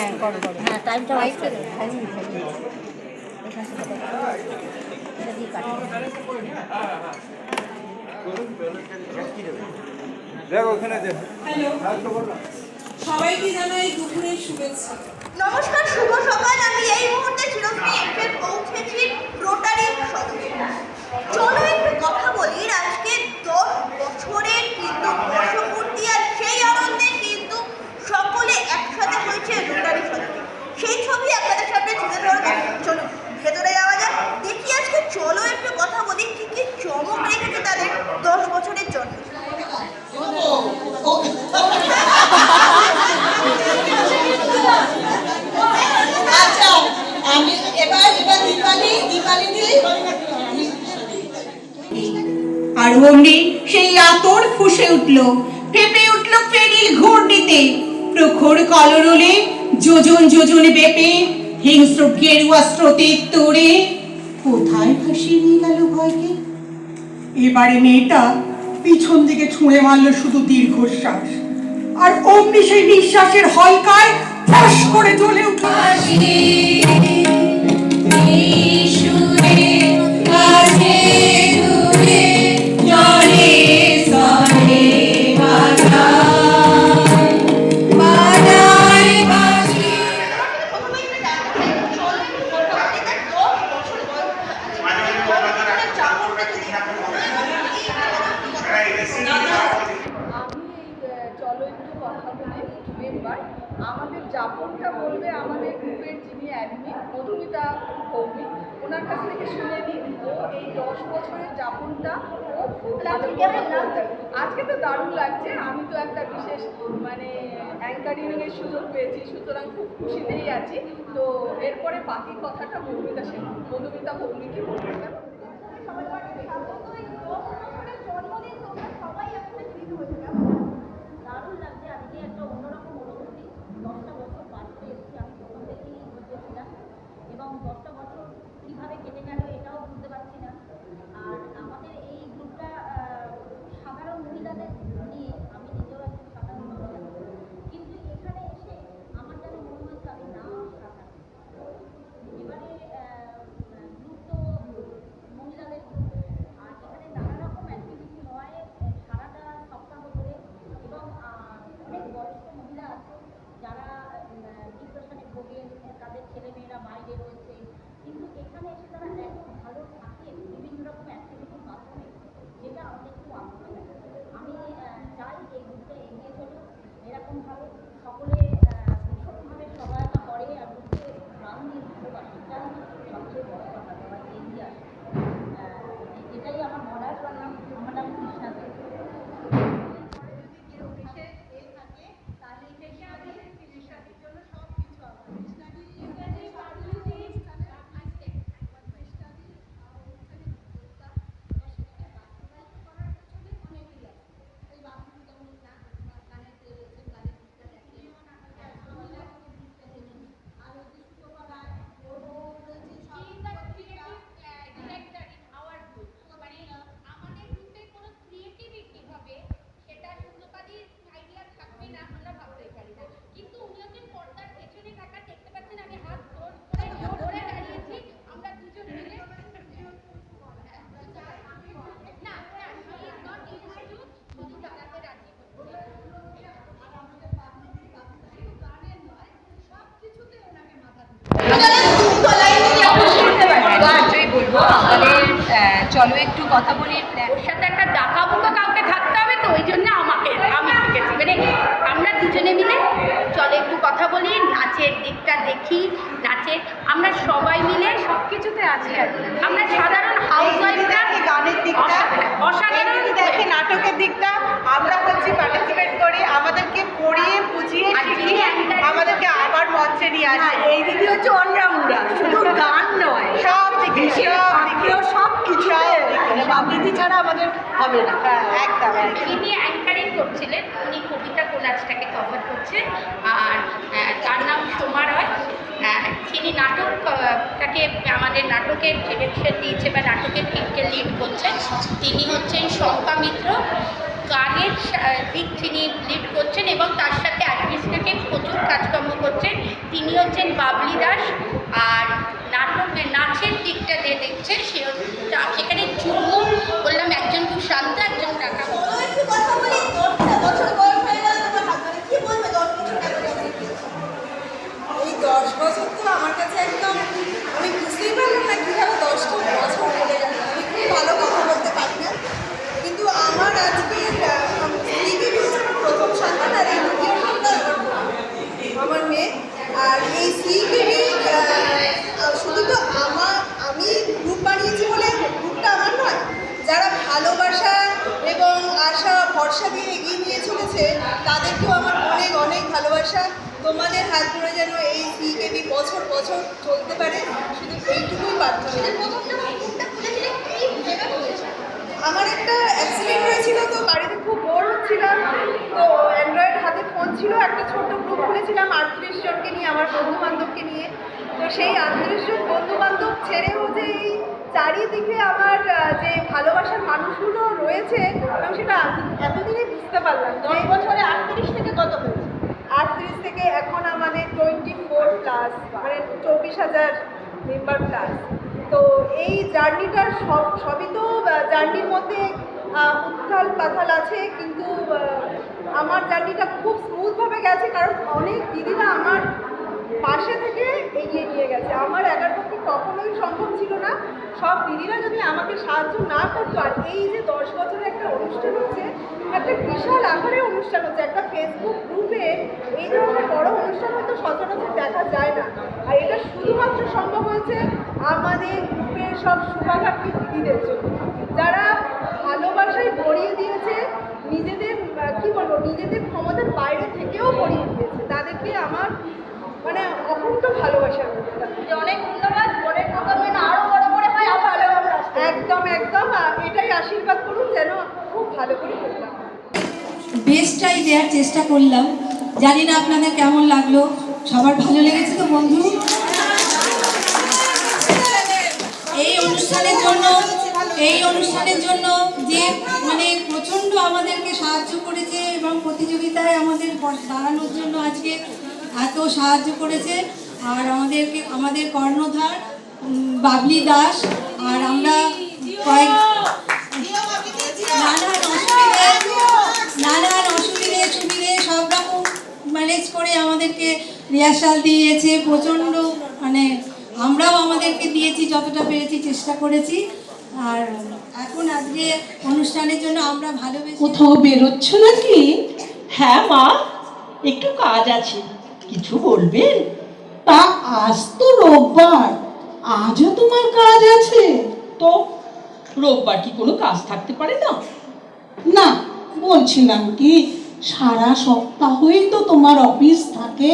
হ্যাঁ করো করো। হ্যাঁ টাইমটা মাইক বাজছে। হ্যাঁ হ্যাঁ দুপুরের শুভেচ্ছা। নমস্কার শুভ সকাল। আমি এই মুহূর্তে চিরস্থায়ী এসে পৌঁছেছি রোটারি সদস্য চলো একটু কথা বলি আজকে দশ বছরের কিন্তু বর্ষপূর্তি আর সেই আনন্দে কিন্তু সকলে একসাথে হয়েছে রোটারি সদস্য সেই ছবি আপনাদের সামনে তুলে ধরবো চলো ভেতরে যাওয়া যাক দেখি আজকে চলো একটু কথা বলি কি কি চমক রেখেছে তাদের দশ বছরের জন্য। আচ্ছা আমি এবার এবার দীপালি দীপালি দিই আর অমনি সেই আতর ফুসে উঠল ফেপে উঠল ফেরিল ঘূর্ণিতে। প্রখর কলরলে যোজন যোজন বেপে হিংস্র গেরুয়া স্রোতের তোড়ে কোথায় ভাসিয়ে নিয়ে গেল ভয়কে? এবারে মেয়েটা পিছন দিকে ছুঁড়ে মারল শুধু দীর্ঘশ্বাস। আর অমনি সেই নিঃশ্বাসের হলকায় ফস করে চলে উঠল। একটু কথা বলি মেম্বার আমাদের যাপনটা বলবে আমাদের গ্রুপের যিনি অ্যাডমিন মধুমিতা ভৌমিক। ওনার কাছ থেকে শুনে নিন ও এই দশ বছরের যাপনটা ও খুব। আজকে তো দারুণ লাগছে আমি তো একটা বিশেষ মানে অ্যাঙ্কারিংয়ের সুযোগ পেয়েছি সুতরাং খুব খুশিতেই আছি। তো এরপরে বাকি কথাটা মধুমিতা সেন মধুমিতা ভৌমিকই বলবে লাগছে আজকে একটা অন্যরকম অনুভূতি দশটা বছর পার করে এসেছি আমি প্রথম থেকেই বুঝেছিলাম এবং দশটা বছর কীভাবে কেটে গেল এটাও বুঝতে পারছি না আর আমাদের এই গ্রুপটা আহ, সাধারণ মহিলাদের নিয়ে আমি নিজেও একজন সাধারণ মহিলা কিন্তু এখানে এসে আমার যেন মনে হচ্ছে আমি না সাধারণ এবারে গ্রুপ তো মহিলাদের group। আর এখানে নানা রকম অ্যাক্টিভিটি হয় আহ, সারাটা সপ্তাহ ধরে এবং আহ, অনেক বয়স্ক মহিলা আছে যারা ডিপ্রেশনে ভোগেন তাদের ছেলেমেয়েরা বাইরে রয়েছে। কিন্তু এখানে এসে তারা এত ভালো থাকেন বিভিন্ন রকম অ্যাক্টিভিটির মাধ্যমে, যেটা আমাদের খুব আনন্দ লাগে। আমি চাই এই গ্রুপটা এগিয়ে চলুক এরকমভাবে সকলে আহ, ভীষণভাবে সহায়তা করে আর গ্রুপকে প্রাণ দিয়ে ভালোবাসে এটাই সবচেয়ে বড় কথা সবাই এগিয়ে আসে আহ, এটাই আমার মনে হয় আমার নাম কৃষ্ণা দেব আমাদের গ্রুপে কোনো ক্রিয়েটিভিটি হবে সেটা সুন্দরবাদীর আইডিয়া থাকবে না আমরা ভাবতেই পারি না কিন্তু উনি হচ্ছেন পর্দার পেছনে থাকা দেখতে পাচ্ছেন আমি হাত জোর করে জোর করে দাঁড়িয়েছি আমরা দুজন মিলে না না she is not introduced, শুধু দাঁড়াতে রাজি হচ্ছে আজই বলব আমাদের আহ, চলো একটু কথা বলি। ওর সাথে একটা ডাকা বুকা কাউকে থাকতে হবে তো ওই জন্য আমাকে আমি শিখেছি মানে আমরা দুজনে মিলে চলো একটু কথা বলি নাচের দিকটা দেখি নাচের আমরা সবাই মিলে সব কিছুতে আছি আর আমরা সাধারণ হাউস ওয়াইফরা গানের দিকটা অসাধারণ। দেখে নাটকের দিকটা আমরা হচ্ছে পার্টিসিপেট করি আমাদেরকে পড়িয়ে বুঝিয়ে আর যিনি শিখিয়ে actor- আমাদেরকে নিয়ে আসে এই দিদি হচ্ছে অলরাউন্ডার শুধু গান নয় সব দিকে সব দিকে। সব কিছু। ছাড়া আমাদের হবে না। হ্যাঁ, একদম একদম। যিনি অ্যাঙ্কারিং করছিলেন উনি কবিতা কোলাজটাকে কভার করছেন আর তার নাম সোমা রয়। যিনি নাটকটাকে আমাদের নাটকের ডিরেকশন দিয়েছে বা নাটকের টিমকে লিড করছেন। তিনি হচ্ছেন শম্পা মিত্র। গানের দিক তিনি লিড করছেন এবং তার সাথে অ্যাডমিনিস্ট্রেটিভ প্রচুর কাজকর্ম করছেন। তিনি হচ্ছেন বাবলি দাস আর নাটক নাচের দিকটা যে দেখছেন সে সেখানে চুমু বললাম একজন খুব শান্ত একজন টাকা চলো একটু কথা বলি দশটা বছর বয়স হয়ে গেল তোমার হাত ধরে কি বলবে দশ বছর কেন কেমন এই দশ বছর তো আমার কাছে একদম আমি বুঝতেই পারলাম না কীভাবে দশটা বছর কেটে গেল আমি খুব ভালো কথা বলতে পারি না কিন্তু আমার আজকে দিদি হচ্ছে আমার প্রথম সন্তান আর এই দ্বিতীয় সন্তান আমার বোন। আমার মেয়ে আর এই সিকেবি শুধু তো আমার আমি গ্রুপ বানিয়েছি বলে গ্রুপটা আমার নয় যারা ভালোবাসা এবং আশা ভরসা দিয়ে এগিয়ে নিয়ে চলেছে তাদেরকেও আমার অনেক অনেক ভালোবাসা তোমাদের হাত ধরে যেন এই সিকেবি বছর বছর চলতে পারে শুধু এইটুকুই প্রার্থনা প্রথম যখন মুখটা খুলেছিলে? কি ভেবে খুলেছে? আমার একটা অ্যাক্সিডেন্ট হয়েছিল তো বাড়িতে খুব বোর হচ্ছিলাম তো অ্যান্ড্রয়েড হাতে ফোন ছিল একটা ছোট্ট গ্রুপ খুলেছিলাম আটত্রিশ জনকে নিয়ে আমার বন্ধু বান্ধবকে নিয়ে। তো সেই আটত্রিশ জন বন্ধু বান্ধব ছেড়েও যে এই চারিদিকে আমার যে ভালোবাসার মানুষগুলো রয়েছে এবং সেটা এত- এতদিনে বুঝতে পারলাম দশ বছরে আটত্রিশ থেকে কত হয়েছে? আটত্রিশ থেকে এখন আমাদের টোয়েন্টি ফোর প্লাস মানে চব্বিশ হাজার মেম্বার প্লাস তো এই জার্নিটার সব, সবই তো জার্নির মধ্যে উত্থাল পাথাল আছে, কিন্তু আমার জার্নিটা খুব স্মুথভাবে গেছে, কারণ অনেক দিদিরা আমার পাশে থেকে এগিয়ে নিয়ে গেছে আমার একার পক্ষে কখনোই সম্ভব ছিল না, সব দিদিরা যদি আমাকে সাহায্য না করতো, আর এই যে দশ বছরের একটা অনুষ্ঠান হচ্ছে, একটা বিশাল আকারে অনুষ্ঠান হচ্ছে, একটা ফেসবুক গ্রুপে এই ধরনের বড় অনুষ্ঠান হয়তো সচরাচর দেখা যায় না। আর এটা শুধুমাত্র সম্ভব হয়েছে আমাদের গ্রুপের সব শুভাকাঙ্ক্ষী দিদিদের জন্য। যারা ভালোবাসায় ভরিয়ে দিয়েছে, নিজেদের কি বলব, নিজেদের ক্ষমতার বাইরে থেকেও ভরিয়ে দিয়েছে, তাদেরকে আমার মানে অকুণ্ঠ ভালোবাসা অনেক ধন্যবাদ বোনের প্রোগ্রাম যেন আরও বড় করে হয় আরও ভালো ভালো একদম একদম আহ, এটাই আশীর্বাদ করুন, যেন খুব ভালো করে করলাম। বেস্টটাই দেওয়ার চেষ্টা করলাম। জানি না আপনাদের কেমন লাগল। সবার ভালো লেগেছে তো, বন্ধু? এই অনুষ্ঠানের জন্য, এই অনুষ্ঠানের জন্য যে মানে প্রচণ্ড আমাদেরকে সাহায্য করেছে এবং প্রতিযোগিতায় আমাদের দাঁড়ানোর জন্য আজকে এত সাহায্য করেছে। আর আমাদেরকে, আমাদের কর্ণধার বাবলি দাস, আর আমরা করে আমাদেরকে রিহার্সাল দিয়েছে, প্রচণ্ড মানে আমরাও আমাদেরকে দিয়েছি যতটা পেরেছি, চেষ্টা করেছি। আর এখন আজকে অনুষ্ঠানের জন্য আমরা ভালোবেসে কোথাও বেরোচ্ছ নাকি? হ্যাঁ মা, একটু কাজ আছে। কিছু বলবেন? তা আজ তো রোববার। আজও তোমার কাজ আছে? তো রোববার কি কোনো কাজ থাকতে পারে না? না, বলছিলাম কি সারা সপ্তাহই তো তোমার অফিস থাকে।